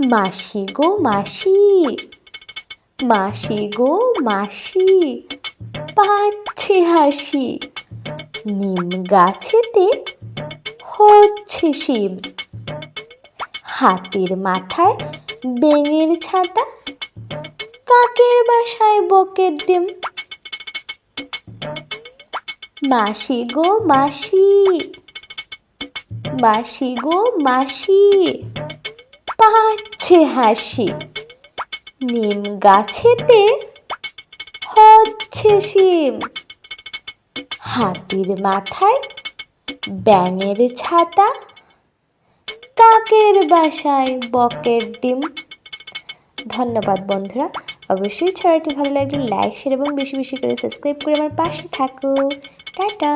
মাসি গো মাসি। মাসি গো মাসি। পাচ্ছে হাসি। নিম গাছেতে হচ্ছে শিম হাতির মাথায় বেঙের ছাতা। কাকের বাসায় বকের ডিম। মাসি গো মাসি। মাসি গো মাসি। পাচ্ছে হাসি। নিম গাছেতে হচ্ছে শিম। হাতির মাথায় ব্যাঙের ছাতা। কাকের বাসায় বকের ডিম। ধন্যবাদ বন্ধুরা। অবশ্যই ছড়াটি ভালো লাগলে লাইক শেয়ার এবং বেশি বেশি করে সাবস্ক্রাইব করে আমার পাশে থাকো। টাটা।